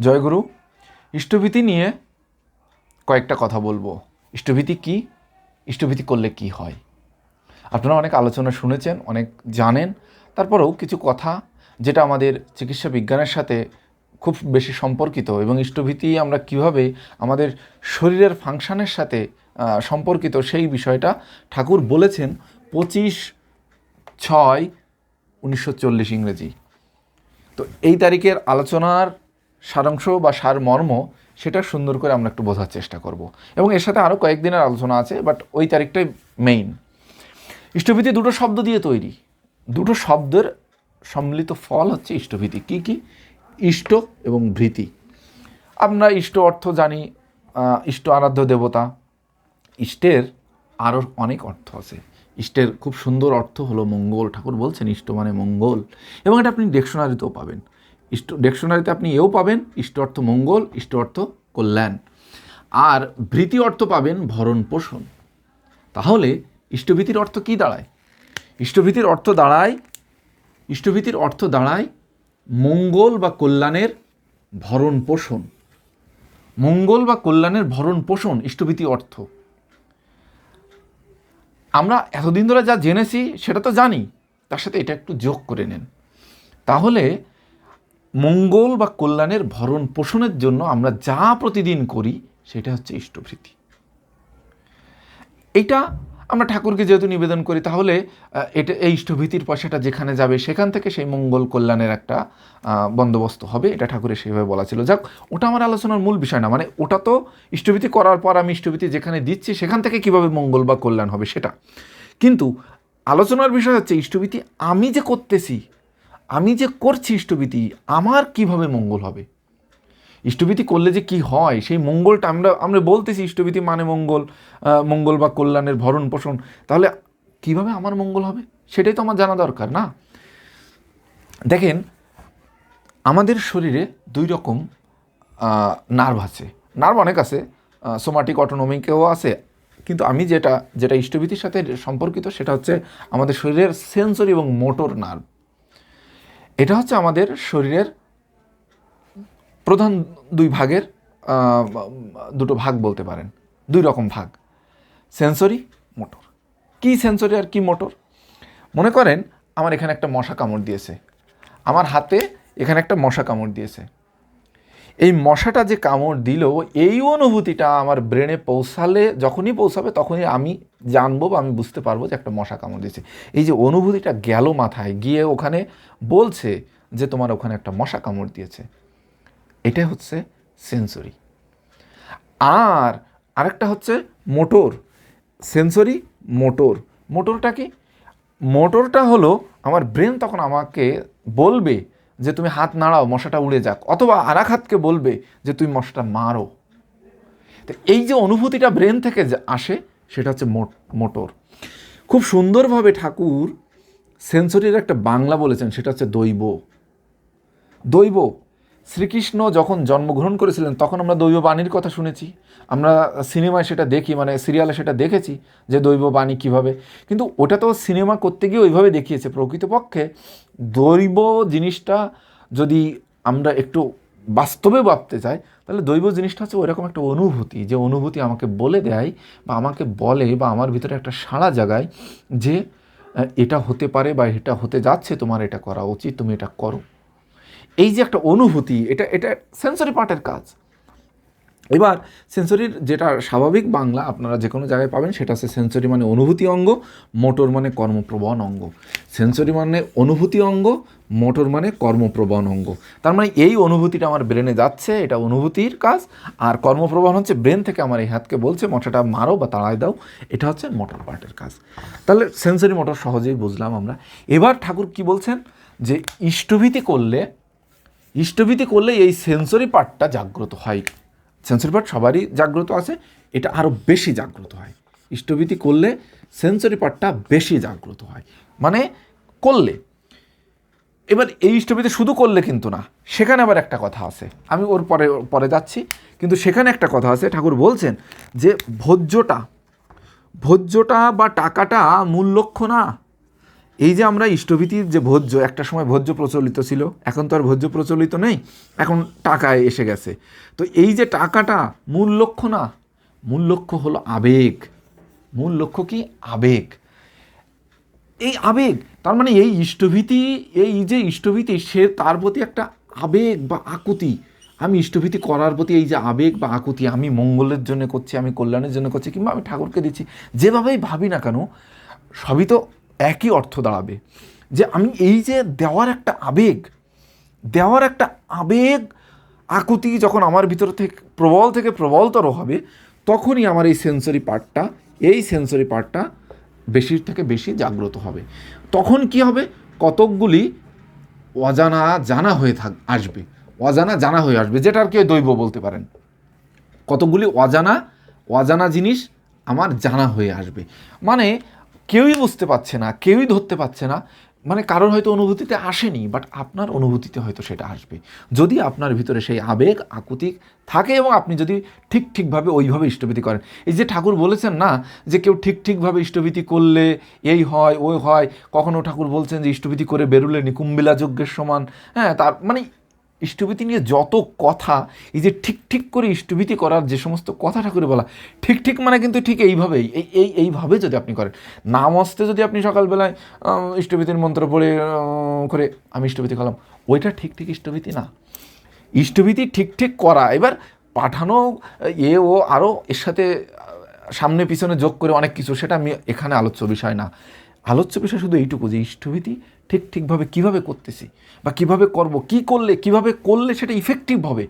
জয়গুরু, ইষ্টভীতি নিয়ে কয়েকটা কথা বলব। ইষ্টভীতি কি? ইষ্টভীতি করলে কি হয়? আপনারা অনেক আলোচনা শুনেছেন, অনেক জানেন, তারপরেও কিছু কথা যেটা আমাদের চিকিৎসা বিজ্ঞানের সাথে খুব বেশি সম্পর্কিত এবং ইষ্টভীতি আমরা কীভাবে আমাদের শরীরের ফাংশানের সাথে সম্পর্কিত সেই বিষয়টা ঠাকুর বলেছেন পঁচিশ ছয় উনিশশো ইংরেজি। তো এই তারিখের আলোচনার সারাংশ বা সারমর্ম সেটা সুন্দর করে আমরা একটু বোঝার চেষ্টা করব। এবং এর সাথে আরও কয়েকদিনের আলোচনা আছে বাট ওই তারিখটাই মেইন ইষ্টভীতি দুটো শব্দ দিয়ে তৈরি। দুটো শব্দের সম্মিলিত ফল হচ্ছে ইষ্টভীতি। কি কি? ইষ্ট এবং ভীতি। আমরা ইষ্ট অর্থ জানি ইষ্ট আরাধ্য দেবতা। ইষ্টের আরও অনেক অর্থ আছে। ইষ্টের খুব সুন্দর অর্থ হলো মঙ্গল। ঠাকুর বলছেন ইষ্ট মানে মঙ্গল। এবং এটা আপনি ডিকশনারিতেও পাবেন। ইষ্ট, ডিকশনারিতে আপনি এও পাবেন ইষ্ট অর্থ মঙ্গল, ইষ্ট অর্থ কল্যাণ। আর ভৃতি অর্থ পাবেন ভরণ পোষণ। তাহলে ইষ্টভীতির অর্থ কি দাঁড়ায়? ইষ্টভীতির অর্থ দাঁড়ায়, ইষ্টভীতির অর্থ দাঁড়ায় মঙ্গল বা কল্যাণের ভরণ পোষণ। মঙ্গল বা কল্যাণের ভরণ পোষণ ইষ্টভীতি অর্থ। আমরা এতদিন ধরে যা জেনেছি সেটা তো জানি, তার সাথে এটা একটু যোগ করে নেন। তাহলে মঙ্গল বা কল্যাণের ভরণ পোষণের জন্য আমরা যা প্রতিদিন করি, সেটা হচ্ছে ইষ্টভৃতি। এইটা আমরা ঠাকুরকে যেহেতু নিবেদন করি, তাহলে এটা, এই ইষ্টভীতির পয়সাটা যেখানে যাবে, সেখান থেকে সেই মঙ্গল কল্যাণের একটা বন্দোবস্ত হবে। এটা ঠাকুরের সেইভাবে বলা ছিল। যাক, ওটা আমার আলোচনার মূল বিষয় না। মানে ওটা তো ইষ্টভীতি করার পর আমি ইষ্টভীতি যেখানে দিচ্ছি, সেখান থেকে কীভাবে মঙ্গল বা কল্যাণ হবে সেটা। কিন্তু আলোচনার বিষয় হচ্ছে, ইষ্টভীতি আমি যে করতেছি আমি যে করছি ইষ্টভীতি, আমার কীভাবে মঙ্গল হবে? ইষ্টভীতি করলে যে কি হয়? সেই মঙ্গলটা আমরা আমরা বলতেছি ইষ্টভীতি মানে মঙ্গল মঙ্গল বা কল্যাণের ভরণ পোষণ। তাহলে কীভাবে আমার মঙ্গল হবে? সেটাই তো আমার জানা দরকার, না? দেখেন, আমাদের শরীরে দুই রকম নার্ভ আছে। নার্ভ অনেক আছে সোমাটিক অটোনমিকেও আছে। কিন্তু আমি যেটা যেটা ইষ্টভীতির সাথে সম্পর্কিত, সেটা হচ্ছে আমাদের শরীরের সেন্সরি এবং মোটর নার্ভ এটা হচ্ছে আমাদের শরীরের প্রধান দুই ভাগের দুটো ভাগ বলতে পারেন। দুই রকম ভাগ। Sensory, motor. কি সেন্সরি আর কি মোটর? মনে করেন আমার এখানে একটা মশা কামড় দিয়েছে। আমার হাতে এখানে একটা মশা কামড় দিয়েছে। এই মশাটা যে কামড় দিল, এই অনুভূতিটা আমার ব্রেনে পৌঁছালে, যখনই পৌঁছাবে তখনই আমি জানব বা আমি বুঝতে পারব যে একটা মশা কামড় দিয়েছে। এই যে অনুভূতিটা গেল মাথায়, গিয়ে ওখানে বলছে যে তোমার ওখানে একটা মশা কামড় দিয়েছে। এটা হচ্ছে সেন্সরি। আর আরেকটা হচ্ছে মোটর। Sensory, motor. মোটরটা কি? মোটরটা হলো, আমার ব্রেন তখন আমাকে বলবে যে তুমি হাত নাড়াও, মশাটা উড়ে যাক। অথবা আর এক হাতকে বলবে যে তুমি মশাটা মারো। তো এই যে অনুভূতিটা ব্রেন থেকে যে আসে, সেটা হচ্ছে মোটর। খুব সুন্দরভাবে ঠাকুর সেন্সরির একটা বাংলা বলেছেন, সেটা হচ্ছে দৈব। দৈব শ্রীকৃষ্ণ যখন জন্মগ্রহণ করেছিলেন, তখন আমরা দৈব বাণীর কথা শুনেছি। আমরা সিনেমায় সেটা দেখি মানে সিরিয়ালে সেটা দেখেছি যে দৈব বাণী কীভাবে। কিন্তু ওটা তো সিনেমা করতে গিয়ে ওইভাবে দেখিয়েছে। প্রকৃতপক্ষে দৈব জিনিসটা যদি আমরা একটু বাস্তবে ভাবতে চাই, তাহলে দৈব জিনিসটা হচ্ছে ওইরকম একটা অনুভূতি, যে অনুভূতি আমাকে বলে দেয় বা আমাকে বলে বা আমার ভিতরে একটা সাড়া জাগায় যে এটা হতে পারে বা এটা হতে যাচ্ছে, তোমার এটা করা উচিত, তুমি এটা করো। এই যে একটা অনুভূতি, এটা এটা সেন্সরি পার্টের কাজ। এবার সেন্সরির যেটা স্বাভাবিক বাংলা, আপনারা যে কোনো জায়গায় পাবেন, সেটা হচ্ছে সেন্সরি মানে অনুভূতি অঙ্গ মোটর মানে কর্মপ্রবণ অঙ্গ। সেন্সরি মানে অনুভূতি অঙ্গ মোটর মানে কর্মপ্রবণ অঙ্গ। তার মানে এই অনুভূতিটা আমার ব্রেনে যাচ্ছে, এটা অনুভূতির কাজ, আর কর্মপ্রবণ হচ্ছে ব্রেন থেকে আমার এই হাতকে বলছে মশাটা মারো বা তাড়ায় দাও। এটা হচ্ছে মোটর পার্টের কাজ। তাহলে সেন্সরি মোটর সহজেই বুঝলাম আমরা। এবার ঠাকুর কি বলছেন? যে ইষ্টভীতি করলে ইষ্টভীতি করলে এই সেন্সরি পার্টটা জাগ্রত হয়। সেন্সরি পার্ট সবারই জাগ্রত আছে, এটা আরও বেশি জাগ্রত হয়। ইষ্টভীতি করলে সেন্সরি পার্টটা বেশি জাগ্রত হয়। মানে করলে। এবার এই ইষ্টভীতি শুধু করলে কিন্তু না, সেখানে আবার একটা কথা আছে। আমি ওর পরে পরে যাচ্ছি, কিন্তু সেখানে একটা কথা আছে, ঠাকুর বলছেন যে, ভোজ্যটা ভোজ্যটা বা টাকাটা মূল লক্ষ্য না এই যে আমরা ইষ্টভীতির যে ভোজ্য, একটা সময় ভোজ্য প্রচলিত ছিল, এখন তো আর ভোজ্য প্রচলিত নেই, এখন টাকায় এসে গেছে। তো এই যে টাকাটা মূল লক্ষ্য না, মূল লক্ষ্য হলো আবেগ। মূল লক্ষ্য কি? আবেগ। এই আবেগ, তার মানে এই ইষ্টভীতি, এই যে ইষ্টভীতি, সে তার প্রতি একটা আবেগ বা আকুতি। আমি ইষ্টভীতি করার প্রতি এই যে আবেগ বা আকুতি, আমি মঙ্গলের জন্য করছি, আমি কল্যাণের জন্য করছি, কিংবা আমি ঠাকুরকে দিচ্ছি, যেভাবেই ভাবি না কেন, সবই তো একই অর্থ দাঁড়াবে। যে আমি এই যে দেওয়ার একটা আবেগ, দেওয়ার একটা আবেগ আকুতি যখন আমার ভিতর থেকে প্রবল থেকে প্রবলতর হবে, তখনই আমার এই সেন্সরি পার্টটা এই সেন্সরি পার্টটা বেশির থেকে বেশি জাগ্রত হবে। তখন কি হবে? কতকগুলি অজানা জানা হয়ে থাক, আসবে। অজানা জানা হয়ে আসবে যেটা আর কি দৈব বলতে পারেন। কতগুলি অজানা অজানা জিনিস আমার জানা হয়ে আসবে। মানে কেউই বুঝতে পারছে না, কেউই ধরতে পারছে না। মানে কারোর হয়তো অনুভূতিতে আসেনি বাট আপনার অনুভূতিতে হয়তো সেটা আসবে। যদি আপনার ভিতরে সেই আবেগ আকুতি থাকে এবং আপনি যদি ঠিক ঠিকভাবে ওইভাবে ইষ্টভীতি করেন। এই যে ঠাকুর বলেছেন না যে কেউ ঠিক ঠিকভাবে ইষ্টভীতি করলে এই হয়, ওই হয় কখনও ঠাকুর বলছেন যে ইষ্টভীতি করে বেরুলে নিকুম্বিলা যজ্ঞের সমান হ্যাঁ তার মানে ইষ্টভীতি নিয়ে যত কথা, এই যে ঠিক ঠিক করে ইষ্টভীতি করার যে সমস্ত কথা ঠাকুরে বলা, ঠিক ঠিক মানে কিন্তু ঠিক এইভাবেই, এই এই, এইভাবে যদি আপনি করেন। নাম আসতে যদি আপনি সকালবেলায় ইষ্টভীতির মন্ত্র পড়ে করে আমি ইষ্টভীতি করলাম, ওইটা ঠিক ঠিক ইষ্টভীতি না। ইষ্টভীতি ঠিক ঠিক করা, এবার পাঠানো, এ, ও আরও এর সাথে সামনে পিছনে যোগ করে অনেক কিছু, সেটা আমি এখানে আলোচ্য বিষয় না। আলোচ্য বিষয় শুধু এইটুকু যে ইষ্টভীতি ঠিক ঠিকভাবে কীভাবে করতেছি বা কীভাবে করব, কি করলে, কীভাবে করলে সেটা ইফেক্টিভ হবে?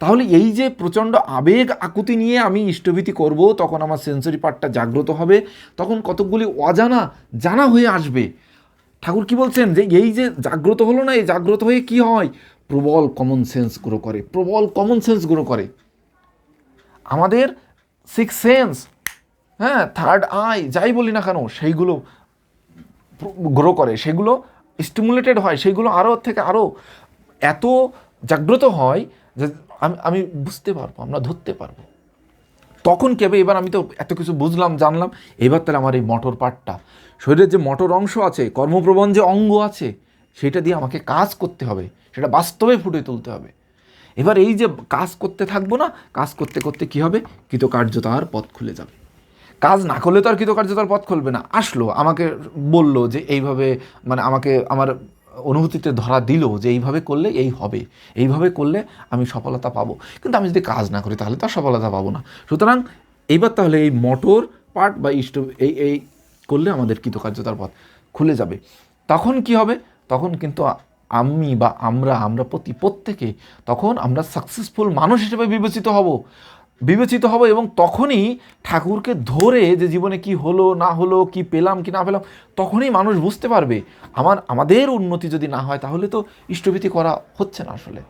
তাহলে এই যে প্রচণ্ড আবেগ আকুতি নিয়ে আমি ইষ্টভীতি করব, তখন আমার সেন্সরি পার্টটা জাগ্রত হবে, তখন কতকগুলি অজানা জানা হয়ে আসবে। ঠাকুর কি বলছেন যে এই যে জাগ্রত হলো না, এই জাগ্রত হয়ে কি হয়? প্রবল কমন সেন্স গ্রো করে, প্রবল কমন সেন্স গ্রো করে। আমাদের সিক্স সেন্স হ্যাঁ থার্ড আই যাই বলি না কেন, সেইগুলো গ্রো করে, সেগুলো স্টিমুলেটেড হয়, সেগুলো আরও থেকে আরও এত জাগ্রত হয় যে আমি আমি বুঝতে পারব, আমরা ধরতে পারব। তখন কেবে এবার আমি তো এত কিছু বুঝলাম, জানলাম। এবার তাহলে আমার এই মটর পার্টটা শরীরের যে মটর অংশ আছে, কর্মপ্রবণ যে অঙ্গ আছে, সেটা দিয়ে আমাকে কাজ করতে হবে। সেটা বাস্তবে ফুটে তুলতে হবে। এবার এই যে কাজ করতে থাকব না, কাজ করতে করতে কি হবে? কৃতকার্যতার পথ খুলে যাবে। কাজ না করলে তো আর কৃতকার্যতার পথ খুলবে না। আসলো, আমাকে বলল যে এইভাবে মানে আমাকে, আমার অনুভূতিতে ধরা দিল যে এইভাবে করলে এই হবে। এইভাবে করলে আমি সফলতা পাবো। কিন্তু আমি যদি কাজ না করি তাহলে তো আর সফলতা পাবো না। সুতরাং এইবার তাহলে এই মোটর পার্ট বা ইষ্ট, এই এই করলে আমাদের কৃতকার্যতার পথ খুলে যাবে। তখন কি হবে? তখন কিন্তু আমি বা আমরা আমরা প্রতি প্রত্যেকে তখন আমরা সাকসেসফুল মানুষ হিসেবে বিবেচিত হব। বিবেচিত হব এবং তখনই ঠাকুরকে ধরে যে জীবনে কি হলো, না হলো, কি পেলাম, কি না পেলাম, তখনই মানুষ বুঝতে পারবে, আমার, আমাদের উন্নতি যদি না হয়, তাহলে তো ইষ্টভীতি করা হচ্ছে না আসলে।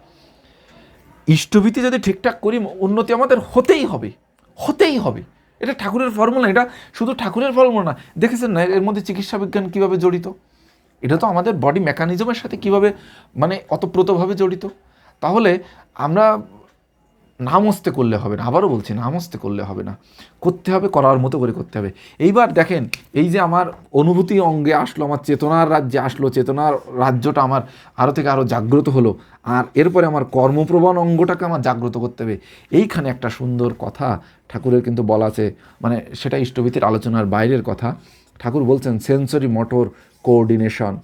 ইষ্টভীতি যদি ঠিকঠাক করি, উন্নতি আমাদের হতেই হবে হতেই হবে। এটা ঠাকুরের ফর্মুলা, এটা শুধু ঠাকুরের ফর্মুলা না। দেখেছেন না, এর মধ্যে চিকিৎসা বিজ্ঞান কীভাবে জড়িত? এটা তো আমাদের বডি মেকানিজমের সাথে কীভাবে মানে অতপ্রতভাবে জড়িত? তাহলে আমরা নামস্তে করলে হবে না, আবারও বলছি নামস্তে করলে হবে না। করতে হবে, করার মতো করে করতে হবে। এইবার দেখেন, এই যে আমার অনুভূতি অঙ্গে আসলো, আমার চেতনার রাজ্যে আসলো, চেতনার রাজ্যটা আমার আরও থেকে আরও জাগ্রত হলো, আর এরপরে আমার কর্মপ্রবণ অঙ্গটাকে আমার জাগ্রত করতে হবে। এইখানে একটা সুন্দর কথা ঠাকুরের কিন্তু বলা আছে মানে সেটা ইষ্টভীতির আলোচনার বাইরের কথা। ঠাকুর বলছেন সেন্সরি মোটর কোঅর্ডিনেশন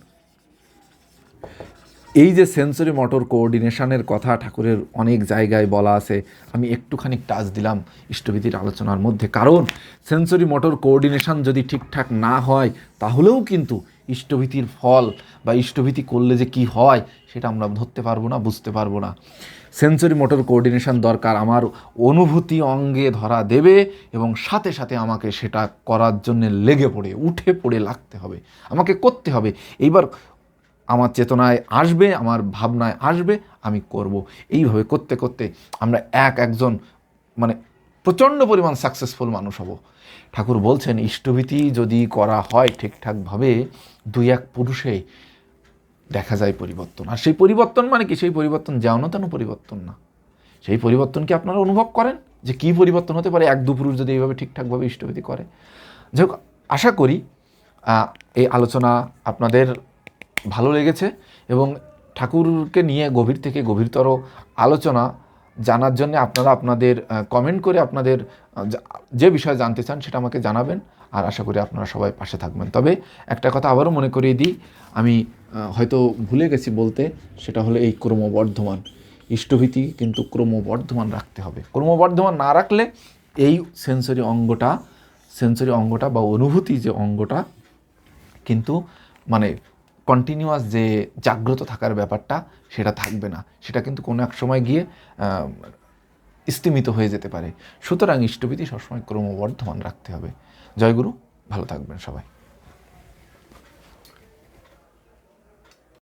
এই যে সেন্সরি মোটর কোঅর্ডিনেশনের কথা ঠাকুরের অনেক জায়গায় বলা আছে, আমি একটুখানি টাচ দিলাম ইষ্টভীতির আলোচনার মধ্যে। কারণ সেন্সরি মোটর কোঅর্ডিনেশন যদি ঠিকঠাক না হয়, তাহলেও কিন্তু ইষ্টভীতির ফল বা ইষ্টভীতি করলে যে কি হয়, সেটা আমরা ধরতে পারব না, বুঝতে পারব না। সেন্সরি মোটর কোঅর্ডিনেশন দরকার আমার অনুভূতি অঙ্গে ধরা দেবে এবং সাথে সাথে আমাকে সেটা করার জন্য লেগে পড়ে, উঠে পড়ে লাগতে হবে। আমাকে করতে হবে। এইবার আমার চেতনায় আসবে, আমার ভাবনায় আসবে, আমি করব। এইভাবে করতে করতে আমরা এক একজন মানে প্রচণ্ড পরিমাণ সাকসেসফুল মানুষ হব। ঠাকুর বলছেন, ইষ্টভীতি যদি করা হয় ঠিকঠাকভাবে, দুই এক পুরুষে দেখা যায় পরিবর্তন। আর সেই পরিবর্তন মানে কি? সেই পরিবর্তন যেন তেন পরিবর্তন না। সেই পরিবর্তন কি আপনারা অনুভব করেন? যে কি পরিবর্তন হতে পারে? এক দু পুরুষ যদি এইভাবে ঠিকঠাকভাবে ইষ্টভীতি করে? যাই আশা করি এই আলোচনা আপনাদের ভালো লেগেছে এবং ঠাকুরকে নিয়ে গভীর থেকে গভীরতর আলোচনা জানার জন্য আপনারা আপনাদের কমেন্ট করে আপনাদের যে বিষয়ে জানতে চান সেটা আমাকে জানাবেন আর আশা করি আপনারা সবাই পাশে থাকবেন। তবে একটা কথা আবারও মনে করিয়ে দিই, আমি হয়তো ভুলে গেছি বলতে, সেটা হলো এই ক্রমবর্ধমান। ইষ্টভীতি কিন্তু ক্রমবর্ধমান রাখতে হবে। ক্রমবর্ধমান না রাখলে এই সেন্সরি অঙ্গটা সেন্সরি অঙ্গটা বা অনুভূতি যে অঙ্গটা কিন্তু মানে কন্টিনিউয়াস যে জাগ্রত থাকার ব্যাপারটা, সেটা থাকবে না। সেটা কিন্তু কোনো এক সময় গিয়ে স্তিমিত হয়ে যেতে পারে। সুতরাং ইষ্টভীতি সবসময় ক্রমবর্ধমান রাখতে হবে। জয়গুরু, ভালো থাকবেন সবাই।